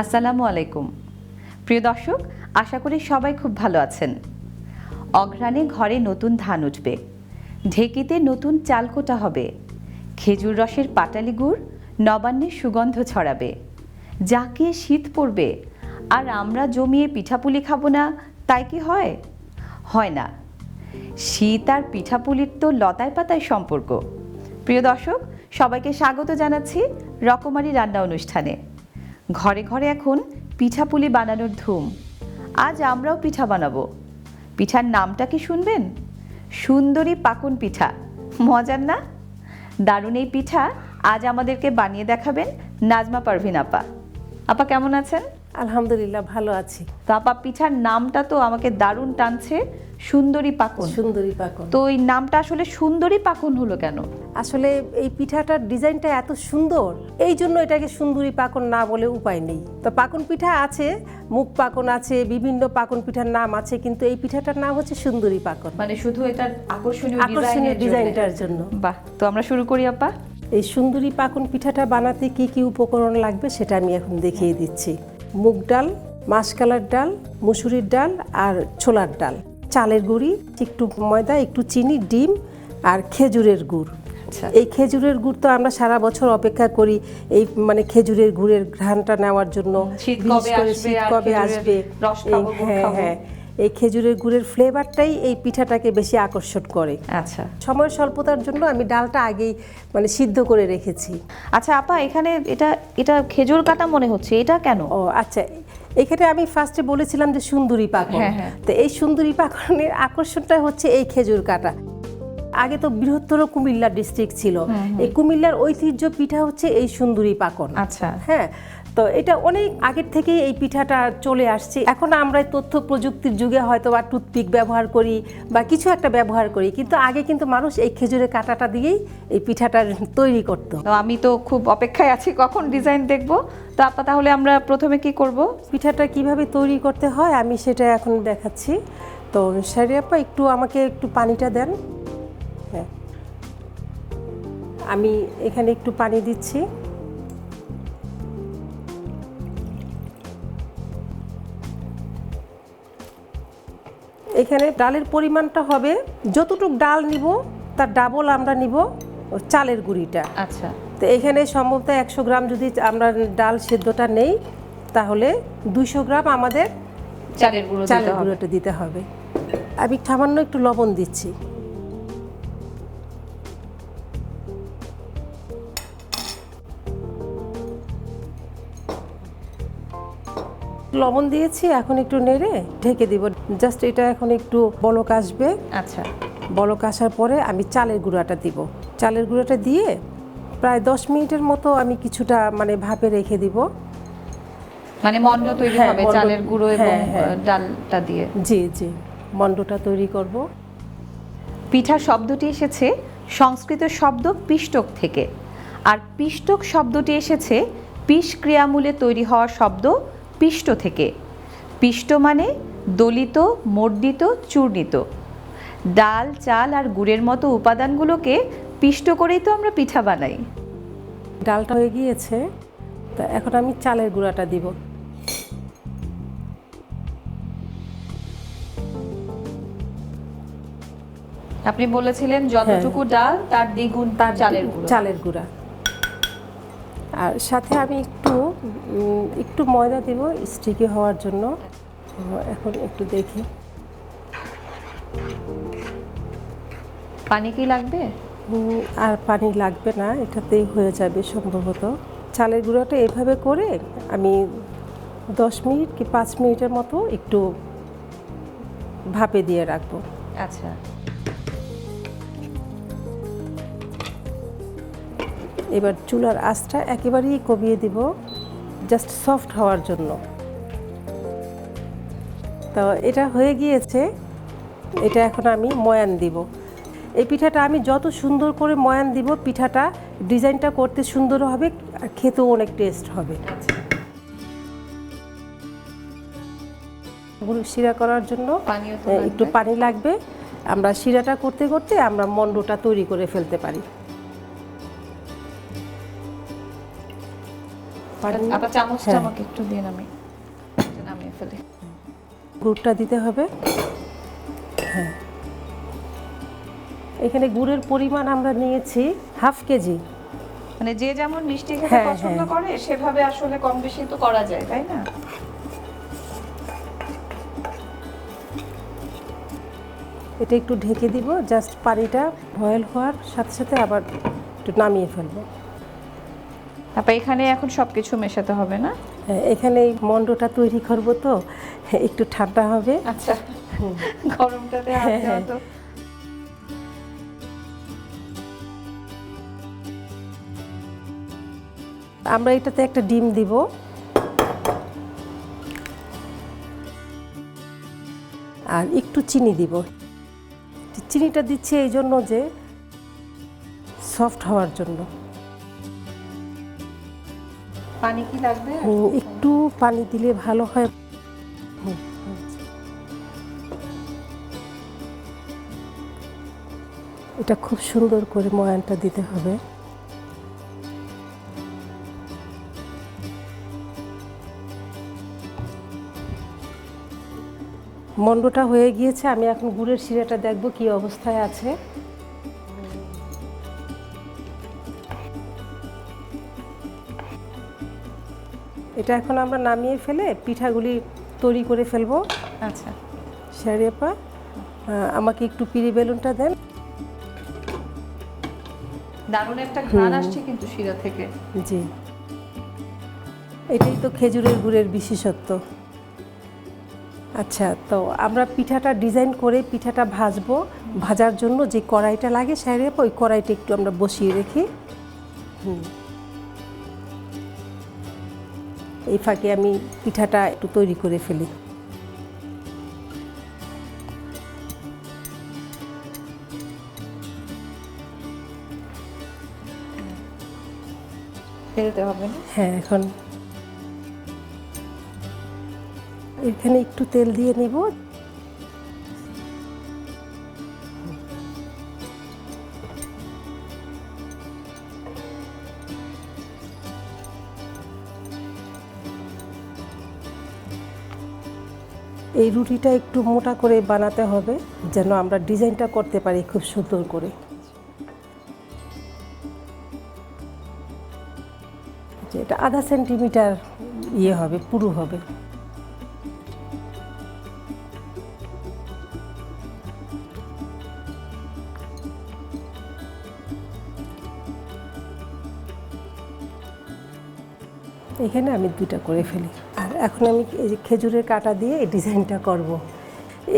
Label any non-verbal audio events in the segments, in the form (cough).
আসসালামু আলাইকুম। প্রিয় দর্শক, আশা করি সবাই খুব ভালো আছেন। অঘ্রাণে ঘরে নতুন ধান উঠবে, ঢেকিতে নতুন চাল কোটা হবে, খেজুর রসের পাটালি গুড় নবান্নের সুগন্ধ ছড়াবে, যাকে শীত পড়বে, আর আমরা জমিয়ে পিঠাপুলি খাব না, তাই কি হয়? হয় না। শীত আর পিঠাপুলির তো লতায় পাতায় সম্পর্ক। প্রিয় দর্শক, সবাইকে স্বাগত জানাচ্ছি রকমারি রান্না অনুষ্ঠানে। ঘরে ঘরে এখন পিঠাপুলি বানানোর ধুম। আজ আমরাও পিঠা বানাবো। পিঠার নামটা কি শুনবেন? সুন্দরী পাকুন পিঠা। মজার না? দারুণ এই পিঠা আজ আমাদেরকে বানিয়ে দেখাবেন নাজমা পারভিন আপা। আপা কেমন আছেন? আলহামদুলিল্লাহ ভালো আছি। তো আপা পিঠার নামটা তো আমাকে দারুণ টানছে। সুন্দরী পাকুন। সুন্দরী পাকন। তো এই নামটা আসলে সুন্দরী পাকুন হলো কেন? আসলে এই পিঠাটার ডিজাইনটা এত সুন্দর এই জন্য এটাকে সুন্দরী পাকন না বলে উপায় নেই। তো পাকন পিঠা আছে মুখ পাকন আছে বিভিন্ন পাকন পিঠার নাম আছে কিন্তু এই পিঠাটার নাম হচ্ছে সুন্দরী পাকন। মানে শুধু এটার আকর্ষণীয় আকর্ষণীয় ডিজাইনটার জন্য। বাহ তো আমরা শুরু করি আপা। এই সুন্দরী পাকন পিঠাটা বানাতে কি কি উপকরণ লাগবে সেটা আমি এখন দেখিয়ে দিচ্ছি। মুগ ডাল মাসকালার ডাল মুসুরির ডাল আর ছোলার ডাল। চালের গুঁড়ি একটু ময়দা একটু চিনি ডিম আর খেজুরের গুড়। আচ্ছা। এই খেজুরের গুড় তো আমরা সারা বছর অপেক্ষা করি এই মানে খেজুরের গুড়ের ঘ্রাণটা নেওয়ার জন্য। শীত কবে আসবে হ্যাঁ হ্যাঁ এই খেজুরের গুড়ের ফ্লেভারটাই এই পিঠাটাকে বেশি আকর্ষণ করে। আচ্ছা। সময় স্বল্পতার জন্য আমি ডালটা আগেই মানে সিদ্ধ করে রেখেছি। আচ্ছা আপা এখানে এটা এটা খেজুর কাটা মনে হচ্ছে এটা কেন? ও আচ্ছা এখানে আমি ফার্স্টে বলেছিলাম যে সুন্দরী পাকন হ্যাঁ, হ্যাঁ। তো এই সুন্দরী পাকনের আকর্ষণটা হচ্ছে এই খেজুর কাটা। আগে তো বৃহত্তর কুমিল্লা ডিস্ট্রিক্ট ছিল। এই কুমিল্লার ঐতিহ্য পিঠা হচ্ছে এই সুন্দরী পাকন আচ্ছা। হ্যাঁ তো এটা অনেক আগের থেকে এই পিঠাটা চলে আসছে। এখন আমরা তথ্য প্রযুক্তির যুগে হয়তো বা টুথপিক ব্যবহার করি বা কিছু একটা ব্যবহার করি কিন্তু আগে কিন্তু মানুষ এই খেজুরের কাঁটাটা দিয়েই এই পিঠাটা তৈরি করতো। তো আমি তো খুব অপেক্ষায় আছি কখন ডিজাইন দেখব। তো আপা তাহলে আমরা প্রথমে কি করব? পিঠাটা কীভাবে তৈরি করতে হয় আমি সেটা এখন দেখাচ্ছি। তো সারিয়াপ্পা একটু আমাকে একটু পানিটা দেন। হ্যাঁ। আমি এখানে একটু পানি দিচ্ছি। এখানে ডালের পরিমাণটা হবে যতটুক ডাল নিব তার ডাবল আমরা নিব চালের গুঁড়িটা। আচ্ছা। তো এখানে সম্ভবত একশো গ্রাম যদি আমরা ডাল সেদ্ধটা নেই তাহলে দুশো গ্রাম আমাদের চালের গুঁড়ো চালের গুঁড়োটা দিতে হবে। আমি সামান্য একটু লবণ দিচ্ছি। লবণ দিয়েছি এখন একটু নেড়ে ঢেকে দিব। জাস্ট এটা এখন একটু বলক আসবে। আচ্ছা। বলক আসার পরে আমি চালের গুঁড়াটা দিব। চালের গুঁড়াটা দিয়ে প্রায় দশ মিনিটের মতো আমি কিছুটা মানে ভাপে রেখে দিব। মানে মন্ড তৈরি হ্যাঁ, হবে চালের গুঁড়ো এবং হ্যাঁ, হ্যাঁ। ডালটা দিয়ে। জি জি। মণ্ডটা তৈরি করব। পিঠা শব্দটি এসেছে সংস্কৃত শব্দ পিষ্টক থেকে। আর পিষ্টক শব্দটি এসেছে পিষ ক্রিয়ামূলে তৈরি হওয়া শব্দ পিষ্ট থেকে। পিষ্ট মানে দলিত মর্দিত চূর্ণিত। ডাল চাল আর গুড়ের মতো উপাদানগুলোকে পিষ্ট করেই তো আমরা পিঠা বানাই। ডালটা হয়ে গিয়েছে তা এখন আমি চালের গুঁড়াটা দিব। আপনি বলেছিলেন যতটুকু ডাল তার দ্বিগুণ তার চালের গুঁড়ো। চালের গুঁড়া। আর সাথে আমি একটু একটু ময়দা দিব স্টিকি হওয়ার জন্য। এখন একটু দেখি। পানি কি লাগবে? আর পানি লাগবে না এটাতেই হয়ে যাবে সম্ভবত। চালের গুঁড়োটা এভাবে করে আমি দশ মিনিট কি পাঁচ মিনিটের মতো একটু ভাপে দিয়ে রাখব। আচ্ছা। এবার চুলার আঁচটা একেবারেই কমিয়ে দিব জাস্ট সফট হওয়ার জন্য। তো এটা হয়ে গিয়েছে এটা এখন আমি ময়ান দিব। এই পিঠাটা আমি যত সুন্দর করে ময়ান দিব পিঠাটা ডিজাইনটা করতে সুন্দর হবে আর খেতেও অনেক টেস্ট হবে। শিরা করার জন্য একটু পানি লাগবে। আমরা শিরাটা করতে করতে আমরা মন্ডটা তৈরি করে ফেলতে পারি। পানি আপনার চামচটা হ্যাঁ। আমাকে একটু দিন আমি নামিয়ে ফেলি। গুড়টা দিতে হবে। হ্যাঁ। এখানে গুড়ের পরিমাণ আমরা নিয়েছি হাফ কেজি। মানে যে যেমন মিষ্টি খেতে হ্যাঁ, পছন্দ হ্যাঁ। করে সেভাবে আসলে কম বেশি তো করা যায় তাই না? এটা একটু ঢেকে দিব জাস্ট পানিটা বয়েল হওয়ার সাথে সাথে আবার একটু নামিয়ে ফেলব। তারপর এখানে এখন সব কিছু মেশাতে হবে না? হ্যাঁ, এখানে এই মন্ডটা তৈরি করব তো একটু ঠান্ডা হবে। আচ্ছা গরমটাতে হ্যাঁ, হ্যাঁ। তো। আমরা এটাতে একটা ডিম দিব। আর একটু চিনি দিব। চিনিটা দিচ্ছি এই জন্য যে সফট হওয়ার জন্য। পানি কি লাগবে? একটু পানি দিলে ভালো হয়। এটা খুব সুন্দর করে ময়ানটা দিতে হবে। মন্ডটা হয়ে গিয়েছে, আমি এখন গুড়ের শিরাটা দেখব কি অবস্থায় আছে। এটা এখন আমরা নামিয়ে ফেলে পিঠাগুলি তৈরি করে ফেলব। আচ্ছা। শারিয়াপা আমাকে একটু পিরি বেলুনটা দেন। দারুণ একটা ঘ্রাণ আসছে কিন্তু শিরা থেকে। জি। এটাই তো খেজুরের গুড়ের বিশেষত্ব। আচ্ছা তো আমরা পিঠাটা ডিজাইন করে পিঠাটা ভাজবো। ভাজার জন্য যে কড়াইটা লাগে শারিয়াপা ওই কড়াইটা একটু আমরা বসিয়ে রেখি। হুম। এই ফাঁকে আমি পিঠাটা একটু তৈরি করে ফেলি। ফেলতে হবে হ্যাঁ এখন এখানে একটু তেল দিয়ে নিব। এই রুটিটা একটু মোটা করে বানাতে হবে, যেন আমরা ডিজাইনটা করতে পারি খুব সুন্দর করে। এটা আধা সেন্টিমিটার ইয়ে হবে, পুরু হবে। এখানে আমি দুইটা করে ফেলি। এখন আমি এই খেজুরের কাটা দিয়ে এই ডিজাইনটা করব।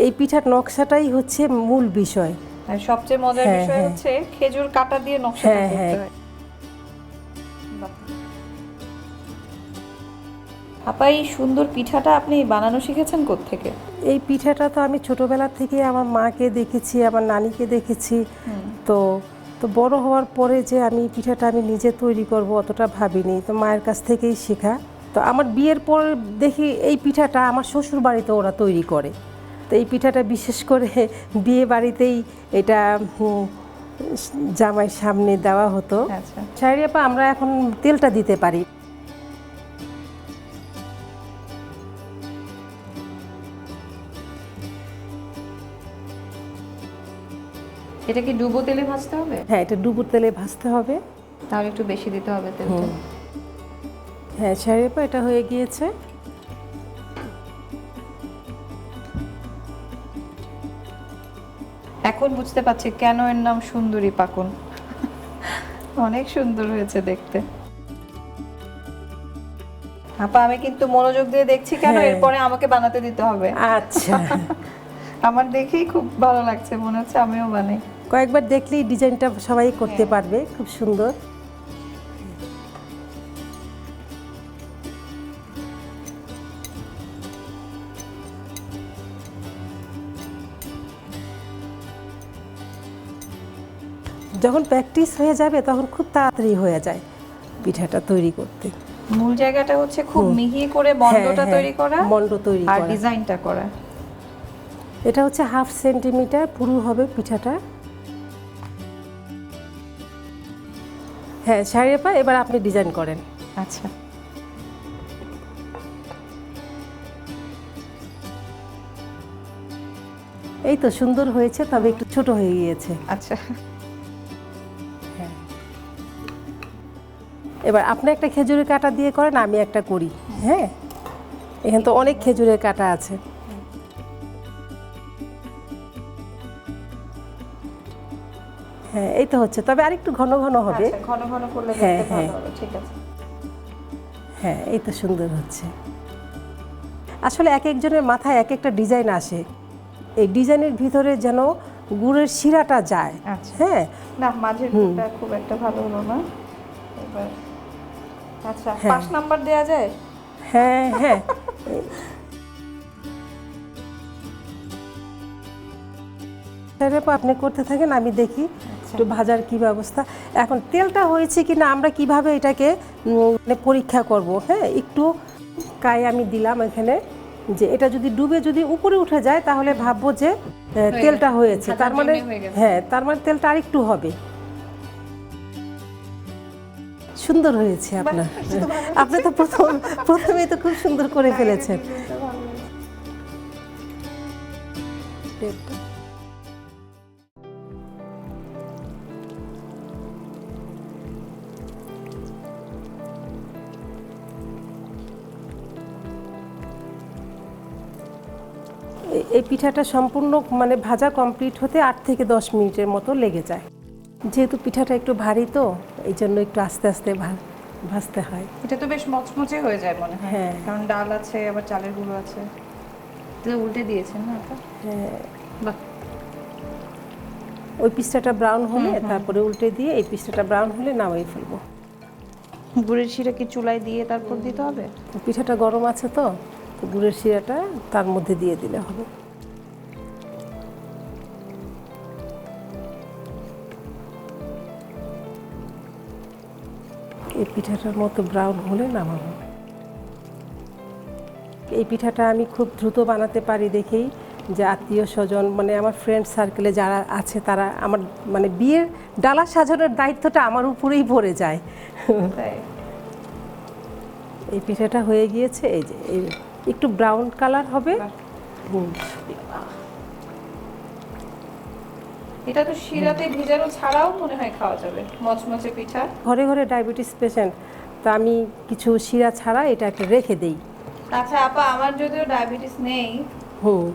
এই পিঠার নকশাটাই হচ্ছে মূল বিষয়। সবচেয়ে মজার হ্যাঁ, বিষয় হ্যাঁ। হচ্ছে খেজুর কাটা দিয়ে নকশাটা হ্যাঁ, করতে। হয়। আপা এই সুন্দর পিঠাটা আপনি বানানো শিখেছেন থেকে এই পিঠাটা তো আমি ছোটবেলা থেকে আমার মাকে দেখেছি আমার নানিকে দেখেছি। তো তো বড় হওয়ার পরে যে আমি পিঠাটা আমি নিজে তৈরি করব অতটা ভাবিনি। তো মায়ের কাছ থেকেই শেখা। তো আমার বিয়ের পর দেখি এই পিঠাটা আমার শ্বশুর বাড়িতে ওরা তৈরি করে। তো এই পিঠাটা বিশেষ করে (laughs) বিয়ে বাড়িতেই এটা জামাই সামনে দেওয়া হতো। আচ্ছা। শাহরিয়াপা আমরা এখন তেলটা দিতে পারি। এটা কি ডুবো তেলে ভাজতে হবে? হ্যাঁ এটা ডুবুর তেলে ভাজতে হবে। তাহলে একটু বেশি দিতে হবে তেলটা। হ্যাঁ শাহরিয়াপা এটা হয়ে গিয়েছে। এখন বুঝতে পারছি কেন এর নাম সুন্দরী পাকুন। অনেক সুন্দর হয়েছে দেখতে। আপা আমি কিন্তু মনোযোগ দিয়ে দেখছি কেন? হ্যাঁ। এরপরে আমাকে বানাতে দিতে হবে। আচ্ছা। (laughs) আমার দেখেই খুব ভালো লাগছে মনে হচ্ছে আমিও বানাই। কয়েকবার দেখলেই ডিজাইনটা সবাই করতে পারবে খুব সুন্দর। যখন প্র্যাকটিস হয়ে যাবে তখন খুব তাড়াতাড়ি হয়ে যায় পিঠাটা তৈরি করতে। মূল জায়গাটা হচ্ছে খুব মিহি করে হ্যাঁ, বন্ধটা হ্যাঁ, তৈরি করা বন্ধ তৈরি আর ডিজাইনটা করা। এটা হচ্ছে হাফ সেন্টিমিটার পুরু হবে পিঠাটা। হ্যাঁ সাড়ে পা এবার আপনি ডিজাইন করেন। আচ্ছা। এই তো সুন্দর হয়েছে তবে একটু ছোট হয়ে গিয়েছে। আচ্ছা। এবার আপনি একটা খেজুরের কাটা দিয়ে করেন আমি একটা করি। হ্যাঁ? এখানে তো অনেক খেজুরের কাটা আছে। হ্যাঁ এই তো হচ্ছে। তবে আরেকটু ঘন ঘন হবে। আচ্ছা, ঘন ঘন করলে হ্যাঁ, হ্যাঁ। ঠিক আছে। হ্যাঁ এই তো সুন্দর হচ্ছে। আসলে এক একজনের মাথায় এক একটা ডিজাইন আসে। এই ডিজাইনের ভিতরে যেন গুড়ের শিরাটা যায়। আচ্ছা। হ্যাঁ? না মাঝের খুব একটা ভালো হলো না। এবার আচ্ছা হ্যাঁ। পাঁচ নাম্বার দেয়া যায়? হ্যাঁ হ্যাঁ। আপনি করতে থাকেন আমি দেখি একটু ভাজার কি ব্যবস্থা। এখন তেলটা হয়েছে কি না আমরা কীভাবে এটাকে মানে পরীক্ষা করব হ্যাঁ? একটু কাই আমি দিলাম এখানে যে এটা যদি ডুবে যদি উপরে উঠে যায় তাহলে ভাববো যে তেলটা হয়েছে। তার মানে হয়ে। হ্যাঁ তার মানে তেলটা আরেকটু হবে। সুন্দর হয়েছে আপনার। আপনি তো প্রথম প্রথমেই তো খুব সুন্দর করে ফেলেছেন। এই- পিঠাটা সম্পূর্ণ মানে ভাজা কমপ্লিট হতে আট থেকে দশ মিনিটের মতো লেগে যায়। যেহেতু পিঠাটা একটু ভারী তো এই জন্য একটু আস্তে আস্তে ভাজতে হয়। এটা তো বেশ মচমচে হয়ে যায় মনে হয়। হ্যাঁ। কারণ ডাল আছে আবার চালের গুঁড়ো আছে। তো উল্টে দিয়েছেন না আপা? বাহ। ওই পিঠাটা ব্রাউন হলে তারপরে উল্টে দিয়ে এই পিঠাটা ব্রাউন হলে নামাই ফেলব। গুড়ের শিরা কি চুলায় দিয়ে তারপর দিতে হবে? পিঠাটা গরম আছে তো তো গুড়ের শিরাটা তার মধ্যে দিয়ে দিলে হবে। এই পিঠাটার মতো ব্রাউন হলে নামাবো এই পিঠাটা আমি খুব দ্রুত বানাতে পারি দেখেই যে আত্মীয় স্বজন মানে আমার ফ্রেন্ড সার্কেলে যারা আছে তারা আমার মানে বিয়ের ডালা সাজানোর দায়িত্বটা আমার উপরেই পড়ে যায়। এই পিঠাটা হয়ে গিয়েছে এই যে একটু ব্রাউন কালার হবে। হুম। এটা তো শিরাতে ভেজানো ছাড়াও মনে হয় খাওয়া যাবে। মচমচে পিঠা। ঘরে ঘরে ডায়াবেটিস পেশেন্ট তা আমি কিছু শিরা ছাড়া এটাকে রেখে দেই। আচ্ছা আপা আমার যদিও ডায়াবেটিস নেই হুম।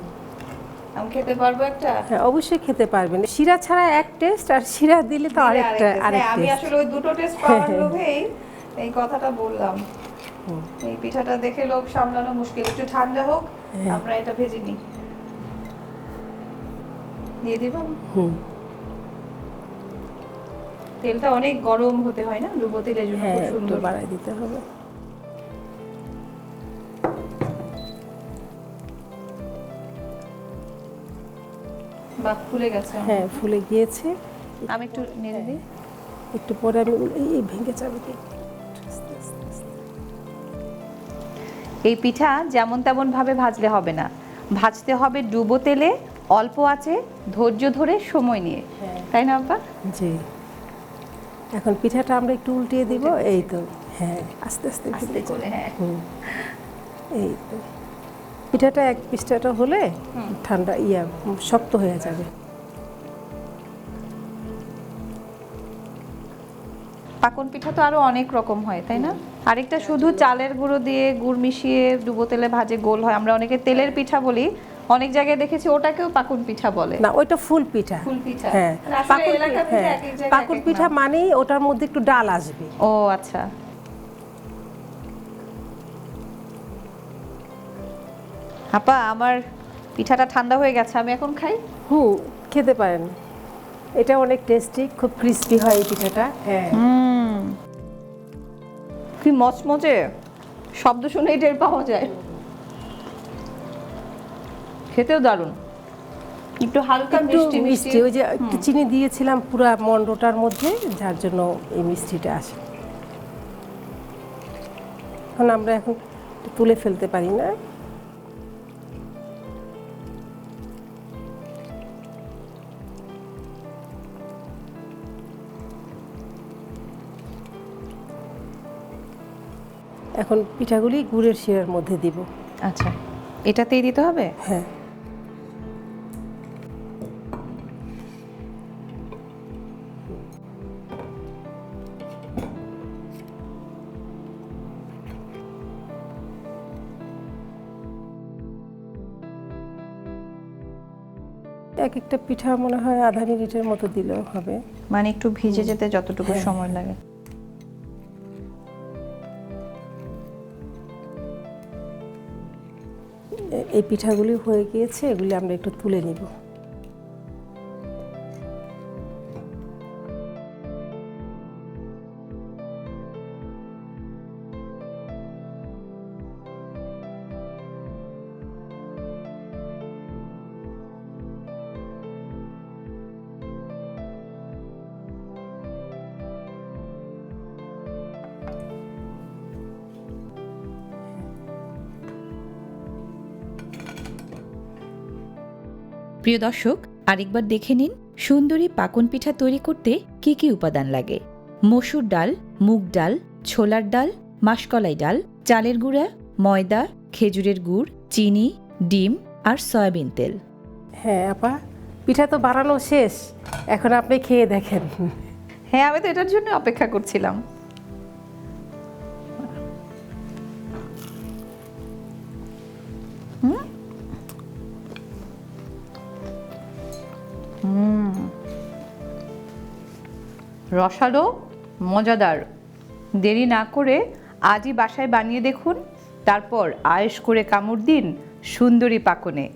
আমি খেতে পারব একটা? হ্যাঁ অবশ্যই খেতে পারবেন। শিরা ছাড়া এক টেস্ট আর শিরা দিলে তো আরেকটা আরেক হ্যাঁ, আমি আসলে ওই দুটো টেস্ট পাওয়ার লোভেই এই কথাটা বললাম। এই পিঠাটা দেখে লোক সামলানো মুশকিল। একটু ঠান্ডা হোক হ্যাঁ। আমরা এটা ভেজে নিই। দিয়ে দিব? হুম। তেলটা অনেক গরম হতে হয় না? ডুবো তেলের জন্য হ্যাঁ খুব সুন্দর। বাড়াই দিতে হবে। বাহ ফুলে গেছে। হ্যাঁ ফুলে গিয়েছে। আমি একটু নেড়ে দিই। একটু পরে আমি এই ভেঙে যাবে কি। এই পিঠা যেমন তেমন ভাবে ভাজলে হবে না। ভাজতে হবে ডুবো তেলে অল্প আছে ধৈর্য ধরে সময় নিয়ে। হ্যাঁ। তাই না আপা জি। এখন পিঠাটা আমরা একটু উল্টিয়ে দিব এই তো। হ্যাঁ আস্তে আস্তে আস্তে করে হ্যাঁ। এই তো। পিঠাটা এক পিঠাটা হলে ঠান্ডা ইয়া শক্ত হয়ে যাবে। পাকন পিঠা তো আরও অনেক রকম হয় তাই না? আরেকটা শুধু চালের গুঁড়ো দিয়ে গুড় মিশিয়ে ডুবো তেলে ভাজে গোল হয়। আমরা অনেকে তেলের পিঠা বলি অনেক জায়গায় দেখেছি ওটাকেও পাকুন পিঠা বলে। না ওইটা ফুল পিঠা। ফুল পিঠা। হ্যাঁ। পাকুন হ্যাঁ পিঠা। মানেই ওটার মধ্যে একটু ডাল আসবে। ও আচ্ছা। আপা আমার পিঠাটা ঠান্ডা হয়ে গেছে আমি এখন খাই? হুম খেতে পারেন। এটা অনেক টেস্টি খুব ক্রিস্পি হয় এই পিঠাটা হ্যাঁ। হুম। কি মচমচে? শব্দ শুনেই টের পাওয়া যায়। খেতেও দারুণ। একটু হালকা মিষ্টি মিষ্টি। ওই যে একটু চিনি দিয়েছিলাম পুরো মন্ডটার মধ্যে যার জন্য এই মিষ্টিটা আসে। এখন আমরা এখন তুলে ফেলতে পারি না। এখন পিঠাগুলি গুড়ের শিরার মধ্যে দিব। আচ্ছা। এটাতেই দিতে হবে? হ্যাঁ। এক একটা পিঠা মনে হয় আধা মিনিটের মতো দিলেও হবে। মানে একটু ভিজে যেতে যতটুকু হ্যাঁ। সময় লাগে। এই পিঠাগুলি হয়ে গিয়েছে এগুলি আমরা একটু তুলে নিব। প্রিয় দর্শক আরেকবার দেখে নিন সুন্দরী পাকন পিঠা তৈরি করতে কি কি উপাদান লাগে। মসুর ডাল মুগ ডাল ছোলার ডাল মাসকলাই ডাল চালের গুঁড়া ময়দা খেজুরের গুড় চিনি ডিম আর সয়াবিন তেল। হ্যাঁ আপা পিঠা তো বানানো শেষ। এখন আপনি খেয়ে দেখেন। হ্যাঁ আমি তো এটার জন্য অপেক্ষা করছিলাম। রসালো, মজাদার। দেরি না করে আজই বাসায় বানিয়ে দেখুন। তারপর আয়েস করে কামড় দিন সুন্দরী পাকনে।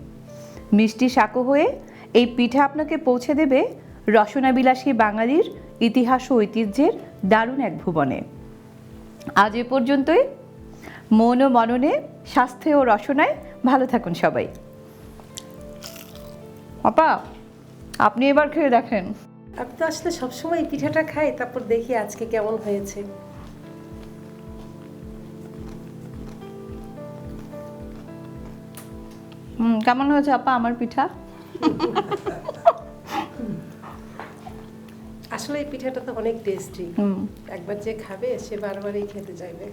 মিষ্টি সাঁকো হয়ে এই পিঠা আপনাকে পৌঁছে দেবে রসনাবিলাসী বাঙালির ইতিহাস ও ঐতিহ্যের দারুণ এক ভুবনে। আজ এ পর্যন্তই। মন ও মননে, স্বাস্থ্যে ও রসনায় ভালো থাকুন সবাই। আপা, আপনি এবার খেয়ে দেখেন। আমি তো আসলে সবসময় পিঠাটা খাই তারপর দেখি আজকে কেমন হয়েছে। হুম কেমন হয়েছে আপা আমার পিঠা? আসলে এই পিঠাটা তো অনেক টেস্টি হুম। একবার যে খাবে সে বারবারই খেতে চাইবে।